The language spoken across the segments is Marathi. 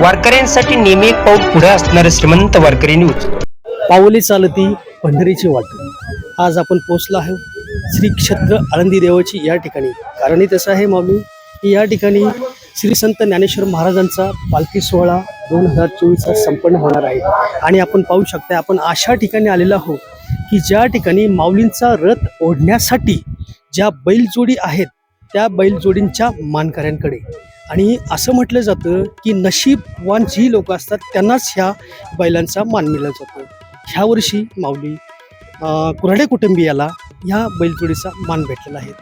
वारकऱ्यांसाठी नेहमी एक पाऊल पुढे असणारे श्रीमंत वारकरी न्यूज. पावली चालती पंढरीची वाट. आज आपण पोचलो आहे श्री क्षेत्र आळंदी देवाची या ठिकाणी. कारणही तसं आहे माऊली की या ठिकाणी श्री संत ज्ञानेश्वर महाराजांचा पालखी सोहळा दोन हजार चोवीसचा संपन्न होणार आहे. आणि आपण पाहू शकता आपण अशा ठिकाणी आलेलो आहोत की ज्या ठिकाणी माऊलींचा रथ ओढण्यासाठी ज्या बैलजोडी आहेत त्या बैलजोडींच्या मानकऱ्यांकडे. आणि असं म्हटलं जातं की नशीबवान जी लोक असतात त्यांनाच ह्या बैलांचा मान मिळला जातो. ह्या वर्षी माऊली कुऱ्हाडे कुटुंबियाला ह्या बैलजोडीचा मान भेटलेला आहे.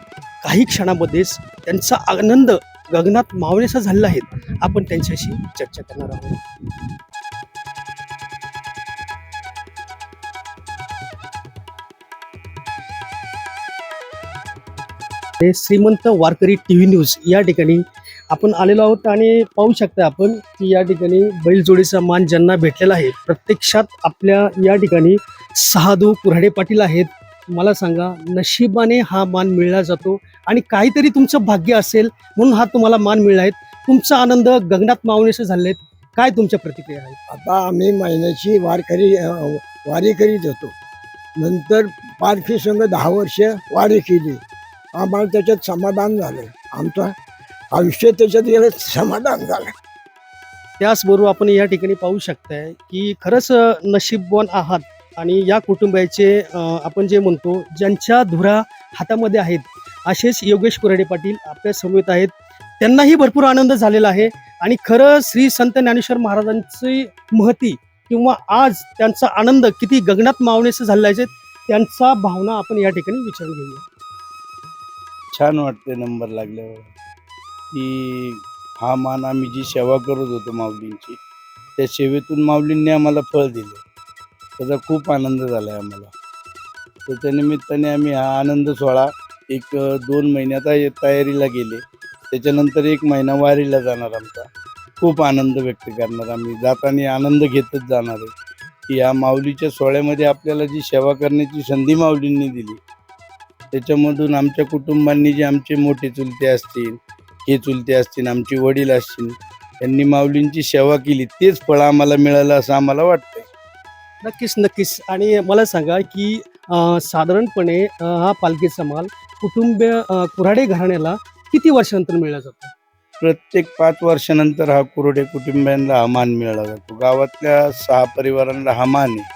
काही क्षणामध्येच त्यांचा आनंद गगनात मावण्याचा झालेला आहे. आपण त्यांच्याशी चर्चा करणार आहोत. हे श्रीमंत वारकरी टी व्ही न्यूज या ठिकाणी आपण आलेलो आहोत आणि पाहू शकता आपण की या ठिकाणी बैलजोडीचा मान ज्यांना भेटलेला आहे प्रत्यक्षात आपल्या या ठिकाणी सहादू कुऱ्हाडे पाटील आहेत. मला सांगा नशिबाने हा मान मिळला जातो आणि काहीतरी तुमचं भाग्य असेल म्हणून हा तुम्हाला मान मिळला आहे. तुमचा आनंद गगनात मावणेसे झालेत. काय तुमच्या प्रतिक्रिया आहेत? आता आम्ही महिन्याची वारकरी वारी करीत होतो. नंतर पारखी संघ दहा वर्ष वारी केली. आम्हाला त्याच्यात समाधान झालं. आमचा आयुष्य त्याच्यात गेलं समाधान झालं. त्याचबरोबर आपण या ठिकाणी पाहू शकताय की खरंच नशीबवान आहात आणि या कुटुंबाचे आपण जे म्हणतो ज्यांच्या धुरा हातामध्ये आहेत असेच योगेश कुराडे पाटील आपल्या समवेत आहेत. त्यांनाही भरपूर आनंद झालेला आहे आणि खरं श्री संत ज्ञानेश्वर महाराजांची महती किंवा आज त्यांचा आनंद किती गगनात मावण्याचं झालेला आहे त्यांचा भावना आपण या ठिकाणी विचारून घेऊया. छान वाटते नंबर लागल्यावर. की हा मान आम्ही जी सेवा करत होतो माऊलींची त्या सेवेतून माऊलींनी आम्हाला फळ दिले. त्याचा खूप आनंद झाला आहे आम्हाला. त्याच्या निमित्ताने आम्ही हा आनंद सोहळा एक दोन महिन्यात तयारीला गेले. त्याच्यानंतर एक महिना वारीला जाणार आमचा. खूप आनंद व्यक्त करणार आम्ही. जाताना आनंद घेतच जाणार आहे. की या माऊलीच्या सोहळ्यामध्ये आपल्याला जी सेवा करण्याची संधी माऊलींनी दिली त्याच्यामधून आमच्या कुटुंबांनी जे आमचे मोठे चुलते असतील हे चुलते असतील आमचे वडील असतील त्यांनी माऊलींची सेवा केली तेच फळ आम्हाला मिळालं असं आम्हाला वाटतंय. नक्कीच नक्कीच. आणि मला सांगा की अं, साधारणपणे अं, हा पालखीचा माल कुटुंब अं, कुऱ्हाडे घराण्याला किती वर्षानंतर मिळला जातो? प्रत्येक पाच वर्षानंतर हा कुरोडे कुटुंबियांना हा मान मिळाला जातो. गावातल्या सहा परिवारांना हा मान आहे.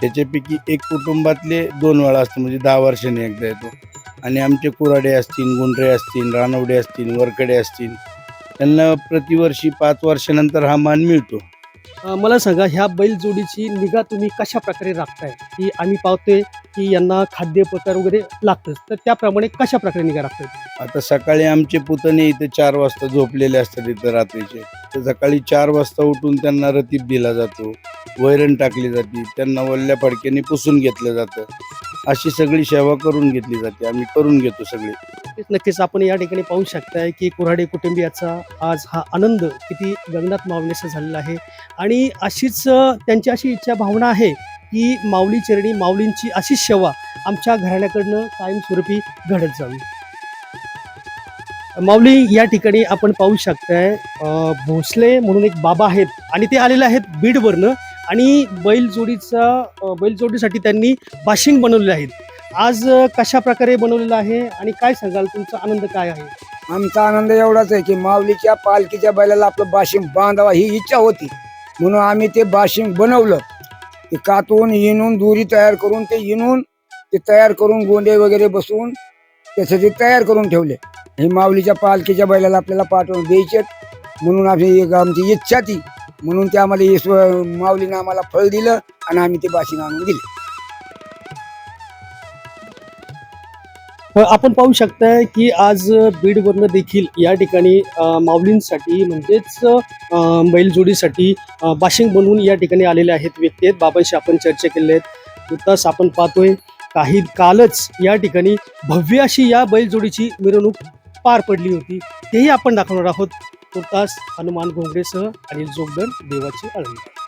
त्याच्यापैकी एक कुटुंबातले दोन वेळा असतो म्हणजे दहा वर्षांनी एकदा येतो. आणि आमचे कुराडे असतील गुंडरे असतील रानवडे असतील वरकडे असतील त्यांना प्रतिवर्षी पाच वर्षानंतर हा मान मिळतो. अं, मला सांगा ह्या बैलजोडीची निगा तुम्ही कशा प्रकारे राखताय? की आम्ही पाहतोय की यांना खाद्यप्रकार वगैरे लागतंच तर त्याप्रमाणे कशा प्रकारे निगा राखताय? आता सकाळी आमचे पुतणे इथे चार वाजता झोपलेले असतात इथं रात्रीचे. तर सकाळी चार वाजता उठून त्यांना रतीब दिला जातो वैरण टाकली जाते त्यांना वल्ल्या फडक्याने पुसून घेतलं जातं. अशी सगळी सेवा करून घेतली जाते. आम्ही करून घेतो सगळी. नक्कीच आपण या ठिकाणी पाहू शकताय की कुऱ्हाडे कुटुंबियाचा आज हा आनंद किती गगनात मावण्याचा झालेला आहे. आणि अशीच त्यांची अशी इच्छा भावना आहे की माऊली चरणी माऊलींची अशीच सेवा आमच्या घराण्याकडनं कायमस्वरूपी घडत जावी. माऊली या ठिकाणी आपण पाहू शकताय भोसले म्हणून एक बाबा आहेत आणि ते आलेले आहेत बीडवरनं. आणि बैलजोडीचा बैलजोडीसाठी त्यांनी बाशिंग बनवलेले आहेत. आज कशा प्रकारे बनवलेलं आहे आणि काय सांगाल? तुमचा आनंद काय आहे? आमचा आनंद एवढाच आहे की माऊलीच्या पालखीच्या बैलाला आपलं बाशिंग बांधावा ही इच्छा होती. म्हणून आम्ही ते बाशिंग बनवलं. ते कातून इनून दोरी तयार करून ते इनून ते तयार करून गोंडे वगैरे बसवून त्याचं ते तयार करून ठेवले. हे माऊलीच्या पालखीच्या बैलाला आपल्याला पाठवून द्यायचे म्हणून आम्ही एक आमची इच्छा ती म्हणून ते आम्हाला ईश्वर माऊलीनं आम्हाला फळ दिलं आणि आम्ही ते बाशीनं आणून दिले. आपण पाहू शकताय की आज बीडवरनं देखील या ठिकाणी माऊलींसाठी म्हणजेच बैलजोडीसाठी बाशिंग बनवून या ठिकाणी आलेले आहेत व्यक्ती आहेत. बाबांशी आपण चर्चा केली आहेत. नुकताच आपण पाहतोय काही कालच या ठिकाणी भव्य अशी या बैलजोडीची मिरवणूक पार पडली होती. तेही आपण दाखवणार आहोत. तुर्तास हनुमान घोंगरेसह अनिल जोगदर देवाची आळंदी.